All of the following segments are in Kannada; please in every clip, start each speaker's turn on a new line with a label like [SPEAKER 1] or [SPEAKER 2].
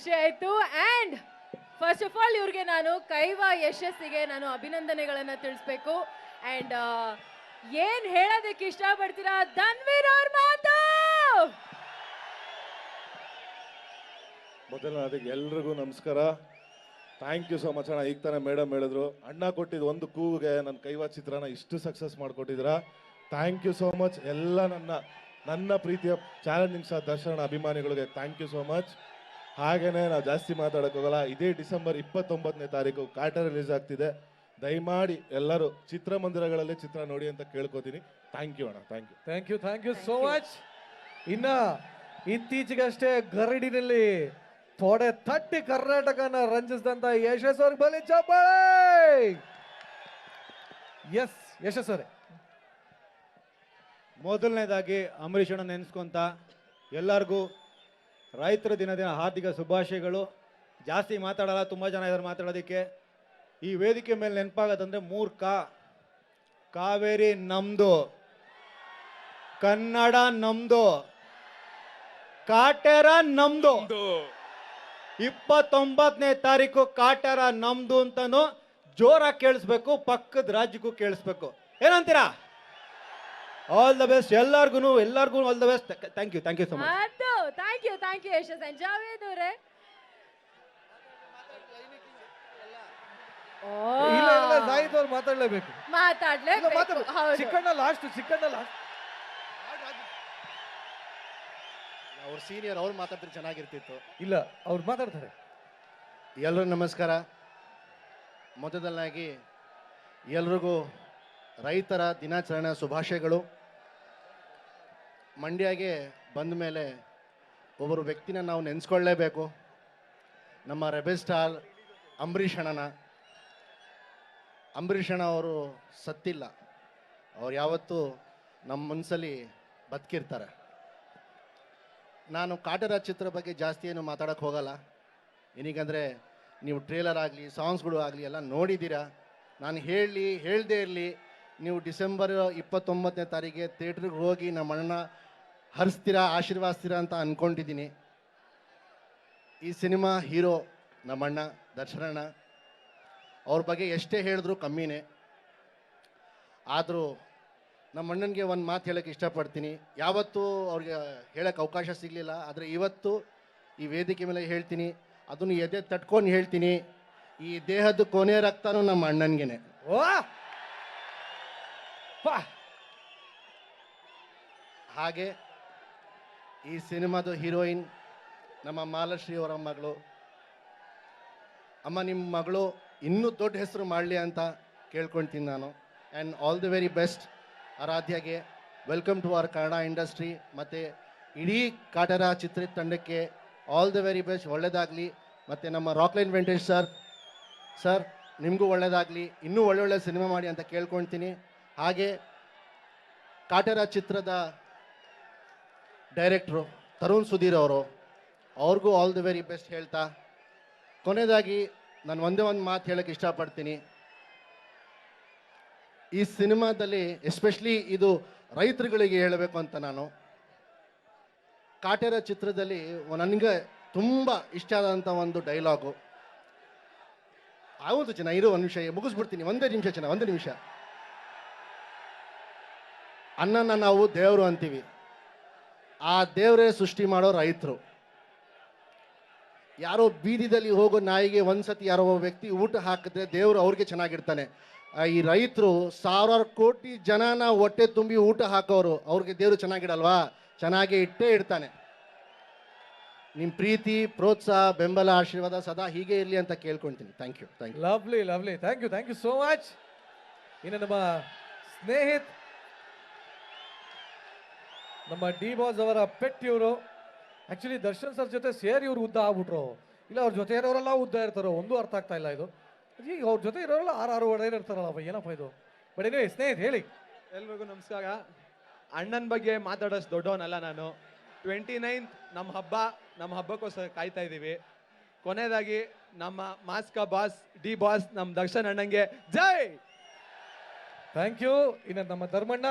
[SPEAKER 1] ಖುಷಿ ಆಯಿತು. ಅಂಡ್ ಫಸ್ಟ್ ಆಫ್ ಆಲ್ ಇವ್ರಿಗೆ ನಾನು ಕೈವ ಯಶಸ್ಸಿಗೆ ನಾನು ಅಭಿನಂದನೆಗಳನ್ನು ತಿಳಿಸ್ಬೇಕು. ಅಂಡ್ ಏನು ಹೇಳೋದಕ್ಕೆ ಇಷ್ಟಪಡ್ತೀರಾ? ಧನ್ವೀರ್ ಅವ್ರ ಮಾತು!
[SPEAKER 2] ಮೊದಲ ಅದಕ್ಕೆ ಎಲ್ರಿಗೂ ನಮಸ್ಕಾರ. ಥ್ಯಾಂಕ್ ಯು ಸೊ ಮಚ್ ಅಣ್ಣ. ಈಗ ತಾನೇ ಮೇಡಮ್ ಹೇಳಿದ್ರು. ಅಣ್ಣ ಕೊಟ್ಟಿದ್ದು ಒಂದು ಕೂಗೆ ನನ್ನ ಕೈವಾ ಚಿತ್ರನ ಇಷ್ಟು ಸಕ್ಸಸ್ ಮಾಡಿಕೊಟ್ಟಿದ್ದೀರಾ? ಥ್ಯಾಂಕ್ ಯು ಸೋ ಮಚ್ ಎಲ್ಲ ನನ್ನ ನನ್ನ ಪ್ರೀತಿಯ ಚಾಲೆಂಜಿಂಗ್ ಸ್ಟಾರ್ ದರ್ಶನ ಅಭಿಮಾನಿಗಳಿಗೆ ಥ್ಯಾಂಕ್ ಯು ಸೋ ಮಚ್ ಹಾಗೇನೆ ನಾವು ಜಾಸ್ತಿ ಮಾತಾಡಕ್ ಹೋಗಲ್ಲ. ಇದೇ ಡಿಸೆಂಬರ್ ಇಪ್ಪತ್ತೊಂಬತ್ತನೇ ತಾರೀಕು ಕಾಟ ರಿಲೀಸ್ ಆಗ್ತಿದೆ. ದಯಮಾಡಿ ಎಲ್ಲರೂ ಚಿತ್ರಮಂದಿರಗಳಲ್ಲಿ ಚಿತ್ರ ನೋಡಿ ಅಂತ ಕೇಳ್ಕೊತೀನಿ. ಥ್ಯಾಂಕ್ ಯು ಅಣ್ಣ thank you
[SPEAKER 3] thank you thank you so much ಇನ್ನ ಇತ್ತೀಚೆಗಷ್ಟೇ ಗರಡಿನಲ್ಲಿ ತೊಡೆ ತಟ್ಟಿ ಕರ್ನಾಟಕನ ರಂಜಿಸಿದಂತ ಯಶಸ್ ಅವ್ರಿಗೆ ಬಲಿ ಚಪ್ಪಾಳೆ! ಎಸ್ ಯಶಸ್ ಅವರೇ.
[SPEAKER 4] ಮೊದಲನೇದಾಗಿ ಅಂಬರೀಷ್ ಅಣ್ಣ ನೆನೆಸ್ಕೊಂತ ಎಲ್ಲರಿಗೂ ರೈತರ ದಿನ ಹಾರ್ದಿಕ ಶುಭಾಶಯಗಳು. ಜಾಸ್ತಿ ಮಾತಾಡಲ್ಲ ತುಂಬ ಜನ ಇದ್ದಾರೆ ಮಾತಾಡೋದಕ್ಕೆ. ಈ ವೇದಿಕೆ ಮೇಲೆ ನೆನಪಾಗೋದಂದರೆ ಮೂರು ಕಾ ಕಾವೇರಿ ನಮ್ದು ಕನ್ನಡ ನಮ್ದು ಕಾಟೇರ ನಮ್ದು. ಇಪ್ಪತ್ತೊಂಬತ್ತನೇ ತಾರೀಕು ಕಾಟೇರ ನಮ್ದು ಅಂತಾನು ಜೋರಾಗಿ ಕೇಳಿಸ್ಬೇಕು ಪಕ್ಕದ ರಾಜ್ಯಕ್ಕೂ ಕೇಳಿಸ್ಬೇಕು. ಏನಂತೀರಾ? ಆಲ್ ದ ಬೆಸ್ಟ್ ಎಲ್ಲರಿಗೂ ಎಲ್ಲರಿಗೂ all the best thank you thank you so much
[SPEAKER 1] ಅದು thank you thank you Yashas and Javed ಅವರೇ.
[SPEAKER 3] ಇಲ್ಲ ಇಲ್ಲ ಸಾಹಿತ್ ಅವ್ರು ಮಾತಾಡ್ಲೇಬೇಕು.
[SPEAKER 1] ಮಾತಾಡ್ಲೇಬೇಕು.
[SPEAKER 3] ಮಾತಾಡು
[SPEAKER 1] ಹೌದು.
[SPEAKER 3] ಚಿಕ್ಕಣ್ಣ ಲಾಸ್ಟ್ ಚಿಕ್ಕಣ್ಣ ಲಾಸ್ಟ್
[SPEAKER 5] ಅವ್ರ ಸೀನಿಯರ್ ಅವ್ರು ಮಾತಾಡ್ತಾರೆ ಚೆನ್ನಾಗಿರ್ತಿತ್ತು.
[SPEAKER 3] ಇಲ್ಲ ಅವ್ರು ಮಾತಾಡ್ತಾರೆ.
[SPEAKER 5] ಎಲ್ಲರೂ ನಮಸ್ಕಾರ. ಮೊದಲನಾಗಿ ಎಲ್ರಿಗೂ ರೈತರ ದಿನಾಚರಣೆ ಶುಭಾಶಯಗಳು. ಮಂಡ್ಯಗೆ ಬಂದ ಮೇಲೆ ಒಬ್ಬರು ವ್ಯಕ್ತಿನ ನಾವು ನೆನೆಸ್ಕೊಳ್ಳೇಬೇಕು. ನಮ್ಮ ರೆಬೆಲ್ ಸ್ಟಾರ್ ಅಂಬರೀಷ್ ಅಣ್ಣನ. ಅಂಬರೀಷ್ ಅಣ್ಣ ಅವರು ಸತ್ತಿಲ್ಲ. ಅವ್ರು ಯಾವತ್ತೂ ನಮ್ಮ ಮನಸ್ಸಲ್ಲಿ ಬದುಕಿರ್ತಾರೆ. ನಾನು ಕಾಟರಾಜ್ ಚಿತ್ರ ಬಗ್ಗೆ ಜಾಸ್ತಿ ಏನು ಮಾತಾಡೋಕ್ಕೆ ಹೋಗಲ್ಲ. ಏನೀಗಂದರೆ ನೀವು ಟ್ರೇಲರ್ ಆಗಲಿ ಸಾಂಗ್ಸ್ಗಳು ಆಗಲಿ ಎಲ್ಲ ನೋಡಿದ್ದೀರಾ. ನಾನು ಹೇಳಲಿ, ಹೇಳದೇ ಇರಲಿ, ನೀವು ಡಿಸೆಂಬರ್ ಇಪ್ಪತ್ತೊಂಬತ್ತನೇ ತಾರೀಕಿಗೆ ಥಿಯೇಟ್ರಿಗೆ ಹೋಗಿ ನಮ್ಮ ಅಣ್ಣ ಹರಿಸ್ತೀರಾ ಆಶೀರ್ವಾದಿಸ್ತೀರಾ ಅಂತ ಅಂದ್ಕೊಂಡಿದ್ದೀನಿ ಈ ಸಿನಿಮಾ ಹೀರೋ ನಮ್ಮಣ್ಣ ದರ್ಶನಣ್ಣ ಅವ್ರ ಬಗ್ಗೆ ಎಷ್ಟೇ ಹೇಳಿದ್ರು ಕಮ್ಮಿನೇ. ಆದರೂ ನಮ್ಮ ಅಣ್ಣನಿಗೆ ಒಂದು ಮಾತು ಹೇಳೋಕ್ಕೆ ಇಷ್ಟಪಡ್ತೀನಿ. ಯಾವತ್ತೂ ಅವ್ರಿಗೆ ಹೇಳೋಕ್ಕೆ ಅವಕಾಶ ಸಿಗಲಿಲ್ಲ ಆದರೆ ಇವತ್ತು ಈ ವೇದಿಕೆ ಮೇಲೆ ಹೇಳ್ತೀನಿ. ಅದನ್ನು ಎದೆ ತಟ್ಕೊಂಡು ಹೇಳ್ತೀನಿ. ಈ ದೇಹದ ಕೊನೆ ರಕ್ತನೂ ನಮ್ಮ
[SPEAKER 3] ಅಣ್ಣನಿಗೆ
[SPEAKER 5] ಹಾಗೆ ಈ ಸಿನಿಮಾದ ಹೀರೋಯಿನ್ ನಮ್ಮ ಮಾಲಶ್ರೀ ಅವರ ಮಗಳು. ಅಮ್ಮ, ನಿಮ್ಮ ಮಗಳು ಇನ್ನೂ ದೊಡ್ಡ ಹೆಸರು ಮಾಡಲಿ ಅಂತ ಕೇಳ್ಕೊಳ್ತೀನಿ ನಾನು. And all the very best ಆರಾಧ್ಯಗೆ welcome to our Kannada industry ಮತ್ತು ಇಡೀ ಕಾಟರ ಚಿತ್ರತಂಡಕ್ಕೆ ಆಲ್ ದಿ ವೆರಿ ಬೆಸ್ಟ್ ಒಳ್ಳೆಯದಾಗಲಿ ಮತ್ತು ನಮ್ಮ ರಾಕ್ಲೈನ್ ವೆಂಕಟೇಶ್ ಸರ್ ಸರ್ ನಿಮಗೂ ಒಳ್ಳೆಯದಾಗಲಿ ಇನ್ನೂ ಒಳ್ಳೊಳ್ಳೆ ಸಿನಿಮಾ ಮಾಡಿ ಅಂತ ಕೇಳ್ಕೊಳ್ತೀನಿ ಹಾಗೆ ಕಾಟರ ಚಿತ್ರದ ಡೈರೆಕ್ಟ್ರು ತರುಣ್ ಸುಧೀರ್ ಅವರು, ಅವ್ರಿಗೂ ಆಲ್ ದಿ ವೆರಿ ಬೆಸ್ಟ್ ಹೇಳ್ತಾ, ಕೊನೆಯದಾಗಿ ನಾನು ಒಂದೇ ಒಂದು ಮಾತು ಹೇಳೋಕ್ಕೆ ಇಷ್ಟಪಡ್ತೀನಿ. ಈ ಸಿನಿಮಾದಲ್ಲಿ ಎಸ್ಪೆಷಲಿ ಇದು ರೈತರುಗಳಿಗೆ ಹೇಳಬೇಕು ಅಂತ ನಾನು. ಕಾಟೇರ ಚಿತ್ರದಲ್ಲಿ ನನಗೆ ತುಂಬ ಇಷ್ಟ ಆದಂಥ ಒಂದು ಡೈಲಾಗು ಹೌದು ಚೆನ್ನ, ಇರೋ ಒಂದು ನಿಮಿಷ, ಮುಗಿಸ್ಬಿಡ್ತೀನಿ, ಒಂದೇ ನಿಮಿಷ ಚೆನ್ನ, ಒಂದೇ ನಿಮಿಷ. ಅನ್ನನ ನಾವು ದೇವರು ಅಂತೀವಿ. ಆ ದೇವರೇ ಸೃಷ್ಟಿ ಮಾಡೋ ರೈತರು. ಯಾರೋ ಬೀದಿದಲ್ಲಿ ಹೋಗೋ ನಾಯಿಗೆ ಒಂದ್ಸತಿ ಯಾರೋ ಒಬ್ಬ ವ್ಯಕ್ತಿ ಊಟ ಹಾಕಿದ್ರೆ ದೇವರು ಅವ್ರಿಗೆ ಚೆನ್ನಾಗಿರ್ತಾನೆ. ಈ ರೈತರು ಸಾವಿರಾರು ಕೋಟಿ ಜನನ ಹೊಟ್ಟೆ ತುಂಬಿ ಊಟ ಹಾಕೋರು, ಅವ್ರಿಗೆ ದೇವರು ಚೆನ್ನಾಗಿಡಲ್ವಾ? ಚೆನ್ನಾಗಿ ಇಟ್ಟೇ ಇಡ್ತಾನೆ. ನಿಮ್ಮ ಪ್ರೀತಿ, ಪ್ರೋತ್ಸಾಹ, ಬೆಂಬಲ, ಆಶೀರ್ವಾದ ಸದಾ ಹೀಗೆ ಇರಲಿ ಅಂತ ಕೇಳ್ಕೊಳ್ತೀನಿ thank you thank you
[SPEAKER 3] lovely lovely thank you thank you so much ಇನ್ನು ನಮ್ಮ ಸ್ನೇಹಿತ್ ನಮ್ಮ ಡಿ ಬಾಸ್ ಅವರ ಪೆಟ್ ಇವರು ಆ್ಯಕ್ಚುಲಿ ದರ್ಶನ್ ಸರ್ ಜೊತೆ ಸೇರಿ ಇವರು ಉದ್ದ ಆಗ್ಬಿಟ್ರು. ಇಲ್ಲ ಅವ್ರ ಜೊತೆ ಇರೋರೆಲ್ಲ ಉದ್ದ ಇರ್ತಾರೋ ಒಂದು ಅರ್ಥ ಆಗ್ತಾ ಇಲ್ಲ ಇದು. ಈಗ ಅವ್ರ ಜೊತೆ ಇರೋರೆಲ್ಲ ಆರು ಆರು ಒಡೆಯರ್ ಇರ್ತಾರಲ್ಲ ಏನಪ್ಪ ಇದು? ಬಟ್ ಏನೇ ಸ್ನೇಹಿತ ಹೇಳಿ.
[SPEAKER 6] ಎಲ್ರಿಗೂ ನಮಸ್ಕಾರ. ಅಣ್ಣನ ಬಗ್ಗೆ ಮಾತಾಡೋಷ್ಟು ದೊಡ್ಡವನಲ್ಲ ನಾನು. ಟ್ವೆಂಟಿ ನೈನ್ತ್ ನಮ್ಮ ಹಬ್ಬ ನಮ್ಮ ಹಬ್ಬಕ್ಕೋಸ್ಕರ ಕಾಯ್ತಾ ಇದ್ದೀವಿ ಕೊನೆಯದಾಗಿ ನಮ್ಮ ಮಾಸ್ಕ ಬಾಸ್ ಡಿ ಬಾಸ್ ನಮ್ಮ ದರ್ಶನ್ ಅಣ್ಣಂಗೆ ಜೈ!
[SPEAKER 3] ಥ್ಯಾಂಕ್ ಯು ಇನ್ನು ನಮ್ಮ ಧರ್ಮಣ್ಣ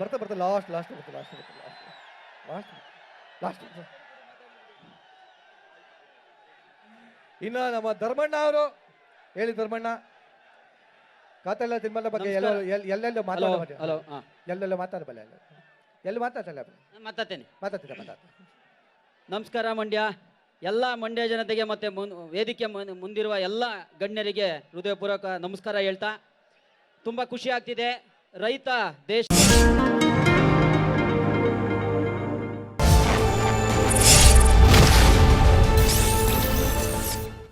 [SPEAKER 3] ಬರ್ತಾ ಬರ್ತಾ ಲಾಸ್ಟ್ ಲಾಸ್ಟ್ ಬರ್ತಾ ಲಾಸ್ಟ್ ಬರ್ತಾ ಲಾಸ್ಟ್ ಲಾಸ್ಟ್ ಲಾಸ್ಟ್ ಇನ್ನು ನಮ್ಮ ಧರ್ಮಣ್ಣ ಅವರು ಹೇಳಿ ಧರ್ಮಣ್ಣ. ಕಾತೆಲ್ಲ ತಿನ್ಮಲ್ಲ ಬಗ್ಗೆ ಎಲ್ಲ ಎಲ್ಲೆಲ್ಲ ಮಾತಾಡ
[SPEAKER 7] ಹಲೋ
[SPEAKER 3] ಎಲ್ಲೆಲ್ಲ ಮಾತಾಡಬಲ್ಲ ಎಲ್ಲಿ ಮಾತಾಡಲ್ಲ
[SPEAKER 7] ಮಾತಾಡ್ತೇನೆ.
[SPEAKER 3] ಮಾತಾಡ್ತೀನಿ ಮಾತಾಡ್ತೀನಿ
[SPEAKER 7] ನಮಸ್ಕಾರ ಮಂಡ್ಯ. ಎಲ್ಲ ಮಂಡ್ಯ ಜನತೆಗೆ ಮತ್ತು ಮುನ್ ವೇದಿಕೆ ಮುಂದಿರುವ ಎಲ್ಲ ಗಣ್ಯರಿಗೆ ಹೃದಯಪೂರ್ವಕ ನಮಸ್ಕಾರ ಹೇಳ್ತಾ ತುಂಬ ಖುಷಿ ಆಗ್ತಿದೆ. ರೈತ ದೇಶ